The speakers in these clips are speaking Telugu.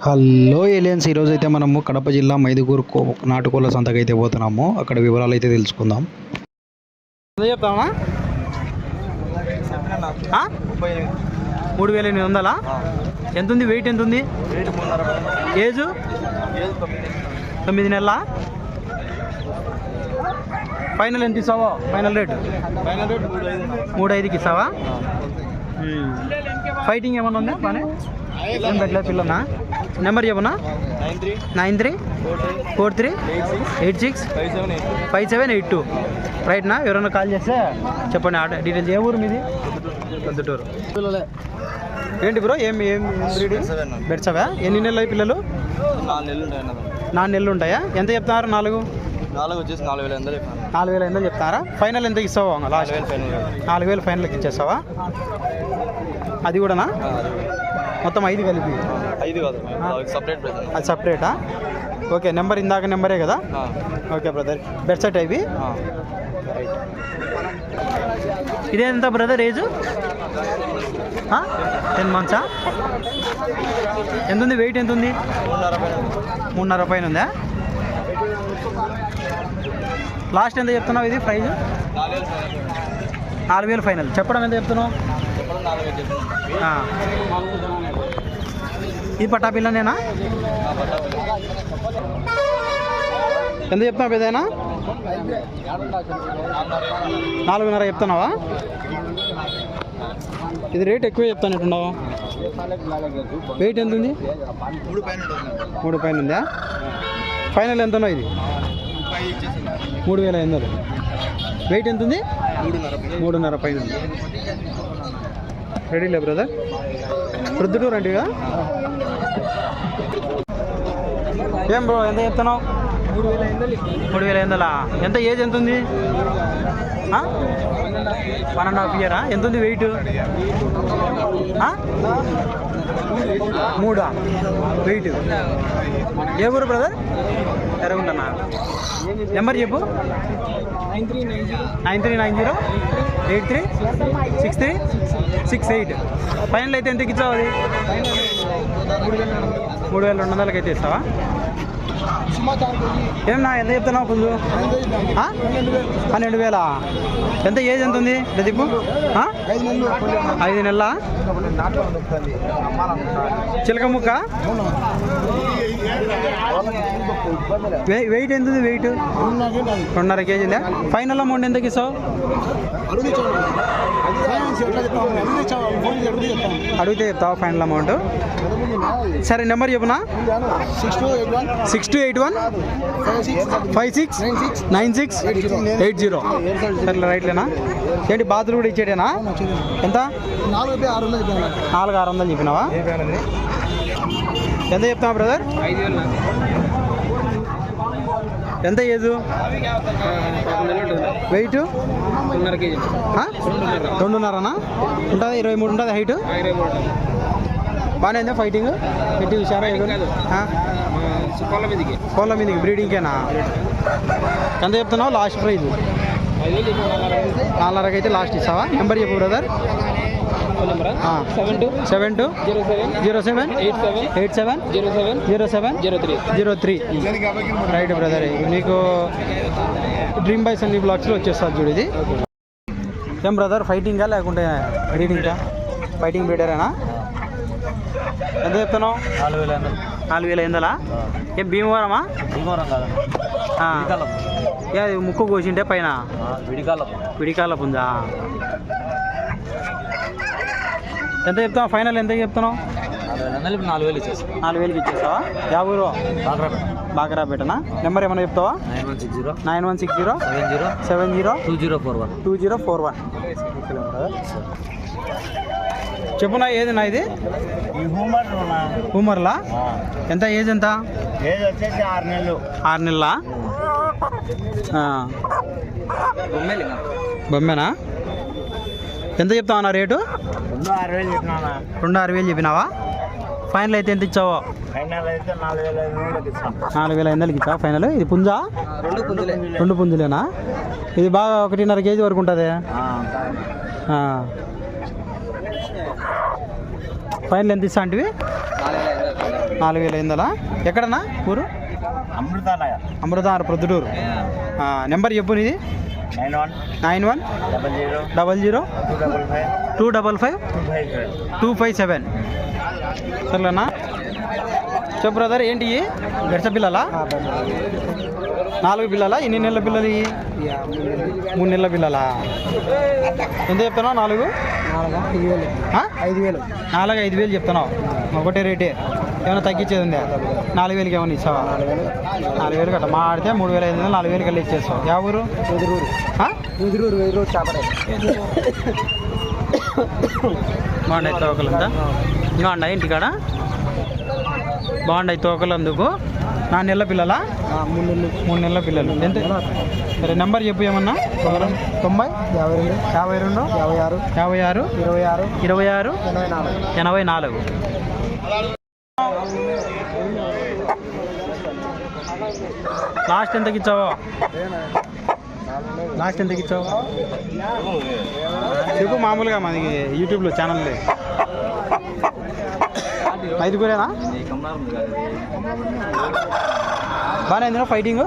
హలో ఏలియన్స్ ఈరోజు అయితే మనము కడప జిల్లా మైదుగూరు కో నాటుకోళ్ళ సంతకు అయితే పోతున్నాము. అక్కడ వివరాలు అయితే తెలుసుకుందాం చెప్తామా ఆ? మూడు వేల ఎనిమిది వందలా ఎంత ఉంది వెయిట్ ఎంత ఉంది ఏజ్? తొమ్మిది నెలల? ఫైనల్ ఎంత ఇస్తావా? Final rate? మూడు ఐదుకి ఇస్తావా. ఫైటింగ్ ఏమన్నా ఉందా? బానే? ఏం పిల్లనా నెంబర్ చెప్పనా? Nine three. Nine three. Four three. Eight six. Five seven eight two. రైట్నా? ఎవరైనా కాల్ చేస్తే చెప్పండి. Order details. ఏ ఊరు మీది? పొద్దుటూరు ఏంటి బ్రో? ఏం ఏం బెడ్సవా ఎన్ని నెలలు అయ్యి పిల్లలు? నాలుగు నెలలు ఉంటాయి ఎంత చెప్తున్నారు నాలుగు? నాలుగు వచ్చేసి నాలుగు వేల చెప్పాను. నాలుగు వేల ఎంత చెప్తారా? ఫైనల్ ఎంత ఇస్తావా లాస్ట్ వేలు ఫైనల్. నాలుగు వేలు ఫైనల్కి ఇచ్చేస్తావా? అది కూడానా? మొత్తం ఐదు కలిపి? ఐదు కాదు సపరేట్ అది. సపరేటా ఓకే నెంబర్ ఇందాక నెంబరే కదా? ఓకే బ్రదర్ బెడ్ సెట్ అవి ఇదే ఎంత బ్రదర్ ఏజ్ టెన్ మంత్సా ఎంత ఉంది వెయిట్ ఎంత ఉంది మూడున్నర పైన ఉందా? లాస్ట్ ఎంత చెప్తున్నావు ఇది ప్రైజ్ నాలుగు వేలు ఫైనల్ చెప్పడం ఎంత చెప్తున్నావు? ఈ ఇది పట్టా పిల్లనేనా ఎంత చెప్తున్నావు ఏదైనా నాలుగున్నర చెప్తున్నావా? ఇది రేట్ ఎక్కువ చెప్తానట్టున్నావు. వెయిట్ ఎంత ఉంది మూడు పైన ఉందా? ఫైనల్ ఎంత ఉన్నావు ఇది? మూడు వేల ఎనిమిది వెయిట్ ఎంత ఉంది మూడున్నర మూడున్నర పైన ఉంది. రెడీలే బ్రదర్. ప్రొద్దుటూరు అంటే కదా ఏం బ్రో ఎంత చెప్తున్నావు? మూడు వేల ఎనిమిది మూడు వేల ఎనిమిదిలా ఎంత ఏజ్ ఎంత ఉంది వన్ అండ్ హాఫ్ ఇయరా ఎంత ఉంది వెయిట్? మూడా? వెయిట్. ఏ ఊరు బ్రదర్? ఎరగుంటనా నెంబర్ చెప్పు. Nine three nine zero eight three six three six eight. Final అయితే ఎంతకి ఇచ్చావు అది? మూడు వేల రెండు వందలకి అయితే ఇస్తావా? ఏమన్నా ఎంత చెప్తున్నావు కొంచెం పన్నెండు వేల? ఎంత ఏజ్ ఎంత ఉంది? ప్రదీప్? ఐదు నెలల? చిలక ముక్క? వెయిట్ ఎంత ఉంది వెయిట్ రెండున్నర కేజీ ఉందా? ఫైనల్ అమౌంట్ ఎంతకి ఇస్తావు? అడిగితే చెప్తావా ఫైనల్ అమౌంట్ సరే number చెప్పునా? Six two eight one five six nine six eight zero సరే రైట్లేనా? ఏంటి బాత్రూమ్ కూడా ఇచ్చేటేనా? ఎంత? నాలుగు ఆరు వందలు చెప్పినావా? ఎంత చెప్తావా బ్రదర్? ఎంత ఏజు? వెయిట్? రెండున్నరనా? ఉంటుంది ఇరవై మూడు ఉంటుంది హైట్? బాగానే ఉందా ఫైటింగ్? ఎట్టి చూసారా కోళ్ళ మీదకి. బ్రీడింగ్కేనా ఎంత చెప్తున్నావు? Last price. నాలుగున్నరకి అయితే లాస్ట్ ఇస్తావా? నెంబర్ చెప్పు brother. Seven two? Seven two? Zero seven? Zero seven? Eight seven? Eight seven? Zero seven? Zero seven? Zero three? Zero three. Right brother మీకు డ్రీమ్ బైస్ అన్ని బ్లాక్స్లో వచ్చేస్తుంది చూడు ఇది. ఏం బ్రదర్ ఫైటింగా లేకుంటే బ్రీడింగా ఫైటింగ్ బ్రీడరేనా ఎంత చెప్తున్నావు? నాలుగు వేల నాలుగు వేల ఎనిమిదలా ఏం భీమవరమా? భీమవరం కాదు. ముక్కు కోసింటే పైన? విడికాలం విడికాల పుంజా ఎంత చెప్తావు ఫైనల్ ఎంత చెప్తున్నావు? నాలుగు వేల ఎనిమిది నాలుగు వేలకి ఇచ్చేస్తావా? యా ఊరు? బాగరాపేటనా? నెంబర్ ఏమైనా చెప్తావా? Nine one six zero. Nine one six zero. Seven zero. Seven zero. Two zero four one. Two zero four one. చెప్పునా ఏది నా ఇది హూమర్లా? ఎంత ఏజ్ ఎంత? ఏజ్ వచ్చేసి ఆరు నెలలు. ఆరు నెలలా? ఆ. బొమ్మేనా? ఎంత చెప్తావు అన్న రేటు? రెండు ఆరు వేలు చెప్పినావా? ఫైనల్ అయితే ఎంత ఇచ్చావో? నాలుగు వేల ఐదు వందలకి ఇచ్చావా ఫైనల్ ఇది పుంజా? రెండు పుంజులే. రెండు పుంజులేనా? ఇది బాగా ఒకటిన్నర కేజీ వరకు ఉంటుంది. ఫైనల్ ఎంత ఇస్తా అంటే నాలుగు వేల ఐదు ఎక్కడన్నా? ఊరు? అమృతాలయ. అమృతార్ ప్రొద్దుటూరు. నెంబర్ చెప్పు నీది. Nine one double zero two double five two five seven సర్లేనా చెప్పు బ్రదర్ ఏంటి? గడిచ పిల్లలా? నాలుగు పిల్లలా? ఎన్ని నెలల పిల్లలు? మూడు నెలల. పిల్లలా? ఎంత చెప్తున్నావు? నాలుగు? ఐదు వేలు. నాలుగు ఐదు వేలు చెప్తున్నావు. ఒకటే రేటే. ఏమైనా తగ్గించేది ఉందా? నాలుగు వేలకి ఏమైనా ఇస్తావా నాలుగు వేలు కట్ట. మాడితే మూడు వేల ఐదు వందలు నాలుగు వేలు కల్లా ఇచ్చేస్తావు. యా ఊరు? ఎదురూరు? ఎదురూరు ఎదురూరు చేపడే. బాగున్నాయి తోకలు అంతా? బాగున్నాయి ఇంటికాడ? బాగున్నాయి తోకలు అందుకు? నా నెలల పిల్లలా? మూడు నెలలు. మూడు నెలల పిల్లలు. ఎంత? సరే నెంబర్ చెప్పు ఏమన్నా? తొంభై? యాభై రెండు యాభై రెండు? యాభై ఆరు యాభై ఆరు? ఇరవై ఆరు ఇరవై ఆరు? ఎనభై నాలుగు. ఎనభై నాలుగు. లాస్ట్ ఎంతకి ఇచ్చావో? లాస్ట్ ఎంతకి ఇచ్చావు? చెప్పు మామూలుగా మనకి యూట్యూబ్లో ఛానల్ ఐదుగురేనా బాగానే ఎందుకు ఫైటింగ్?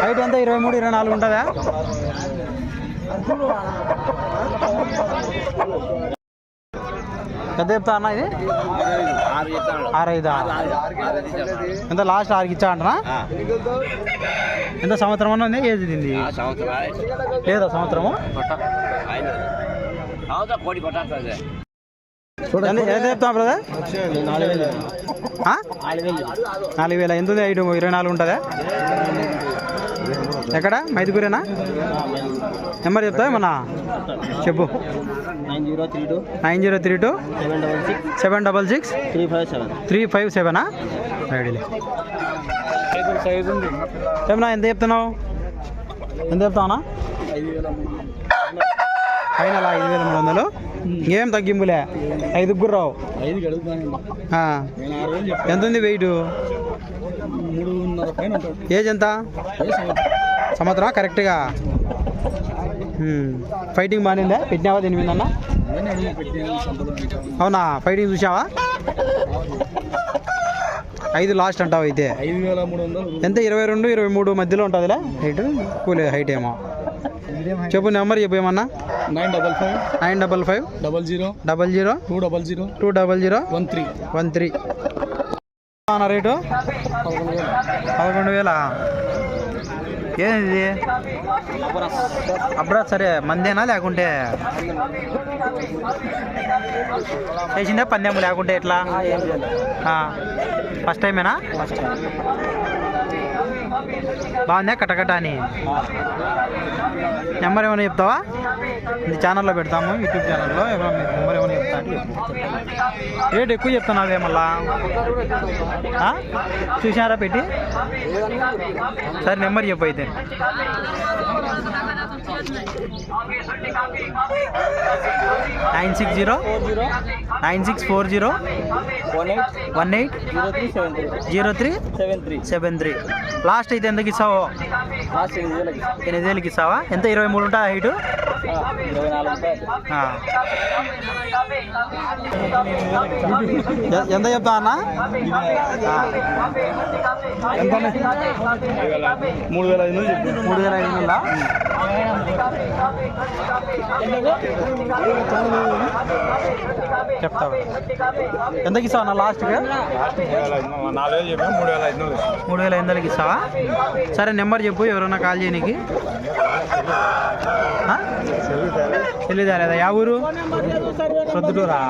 ఫైట్ ఎంత? ఇరవై మూడు ఇరవై నాలుగు ఉంటుందా? పెద్ద చెప్తా అన్న ఇది? ఆరు చెప్తాను ఆరు. ఐదా ఎంత లాస్ట్ ఆరుకి ఇచ్చా అంటనా? ఎంత సంవత్సరం అన్న ఉంది? ఏజ్ దీన్ని లేదా సంవత్సరము? చెప్తా నాలుగు వేలు. ఎంత ఉంది? ఐదు ఇరవై నాలుగు ఉంటుందా? ఎక్కడ? మైదుగురేనా నెంబర్ చెప్తావా ఏమన్నా? చెప్పు. Nine zero three two seven double six three five seven three five సెవెనా? ఏమన్నా ఎంత చెప్తున్నావు? ఎంత చెప్తావనా? ఫైనల్ ఐదు వేల మూడు వందలు. ఇంకేం తగ్గింపులే? ఐదు చెప్పాను ఎంత ఉంది వెయిట్ ఏజ్ ఎంత? సంవత్సరం కరెక్ట్గా. ఫైటింగ్ బాగానిందా పెట్టినావా దీని మీద అవునా? ఫైటింగ్ చూసావా ఐదు లాస్ట్ అంటావు అయితే. ఎంత? ఇరవై రెండు ఇరవై మూడు మధ్యలో ఉంటుందిలే? హైట్ కూలే హైట్ ఏమో. చెప్పు నెంబర్ చెప్పు ఏమన్నా? Nine double five. Nine double five. Double zero. Double zero. Two double zero. Two double zero. One three. One three. Rate? పదకొండు వేల? ఏంది? అబ్రా సరే మందేనా లేకుంటే? చేసిందే పందెం లేకుంటే ఎట్లా? ఫస్ట్ టైమేనా బాగుందా? కటకట అని నెంబర్ ఏమైనా చెప్తావా? ఇది ఛానల్లో పెడతాము యూట్యూబ్ ఛానల్లో. ఏమైనా నెంబర్ ఏమైనా చెప్తా చెప్పు. రేట్ ఎక్కువ చెప్తున్నావే మళ్ళా. చూసారా పెట్టి? సరే నెంబర్ చెప్పు అయితే. Nine six zero? Nine six four zero? One eight? One eight? Zero three seven three. Zero three seven three. Seven three last అయితే ఎంతకి ఇస్తావో లాస్ట్ ఎనిమిది వేలకి ఇస్తావా ఎంత? ఇరవై మూడు ఉంటుంది హైటు? ఇరవై నాలుగు ఉంటాయి. ఎంత చెప్తా అన్న? ఎంత మూడు వేల ఐదు మూడు వేల ఐదు వందలా? చెప్తా ఎంతకి ఇస్తావు అన్న లాస్ట్గా మూడు వేల ఐదు వందలకి ఇస్తావా? సరే నెంబర్ చెప్పు ఎవరన్నా కాల్ చేయనికి. తెలియదా లేదా యా ఊరు? ప్రొద్దుటూరా?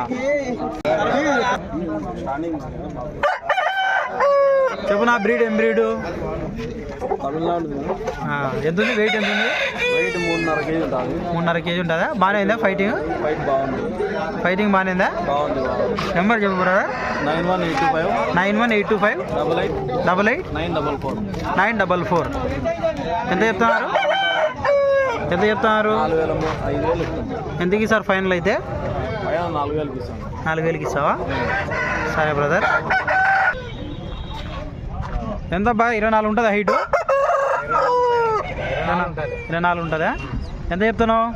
చెప్పు నా బ్రీడ్ ఏం బ్రీడు? ఎంత ఉంది వెయిట్ ఎంత ఉంది వెయిట్ మూడున్నర కేజీ ఉంటుంది. మూడున్నర కేజీ ఉంటుందా? బాగానే అయిందా ఫైటింగ్ ఫైట్ బాగుంది. ఫైటింగ్ బాగానే బాగుంది నెంబర్ చెప్పు brother nine one eight two five nine one eight two five double eight double eight nine double four nine double four ఎంత చెప్తున్నారు? ఎంత చెప్తున్నారు? ఎంతకి సార్ ఫైనల్ అయితే? నాలుగు వేలకి ఇస్తావా? సరే బ్రదర్ ఎంత బా? ఇరవై నాలుగు ఉంటుందా హైటు ఇరవై నాలుగు ఉంటుందా. ఎంత చెప్తున్నావు?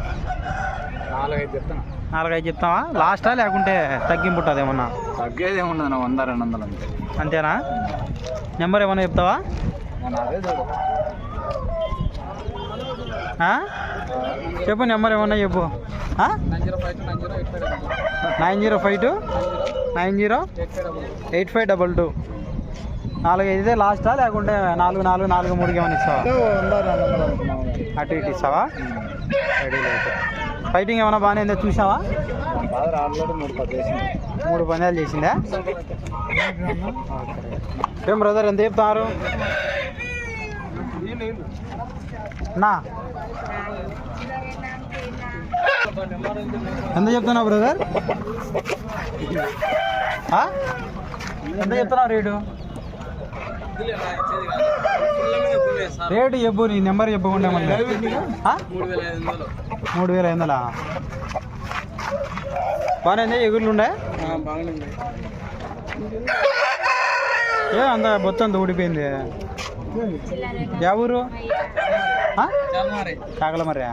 నాలుగు ఐదు చెప్తాను నాలుగైదు చెప్తావా? లాస్టా లేకుంటే తగ్గింపు ఉంటుంది ఏమన్నా? తగ్గేది ఏముండదు వంద రెండు వందలు అంతే. అంతేనా? నెంబర్ ఏమన్నా చెప్తావా? చెప్పు నెంబర్ ఏమన్నా చెప్పు? Nine zero five two. Nine zero eight five double two. నాలుగు ఐదే లాస్టా? లేకుంటే నాలుగు నాలుగు నాలుగు మూడుకి ఏమైనా ఇస్తావా? అటు ఇటు ఇస్తావా? ఫైటింగ్ ఏమైనా బాగానే ఉందో? చూసావా? మూడు పందాలు చేసిందా? ఏం బ్రదర్ ఎంత చెప్తారు నా? ఎంత చెప్తున్నావు బ్రదర్? ఎంత చెప్తున్నావు రేటు? రేటు చెప్పు నీ నెంబర్ చెప్పకుండా మూడు వేల ఐదు వందలా. బాగానే ఎగురులు ఉండే? ఏ అంత ఊడిపోయింది. యా ఊరు? మరి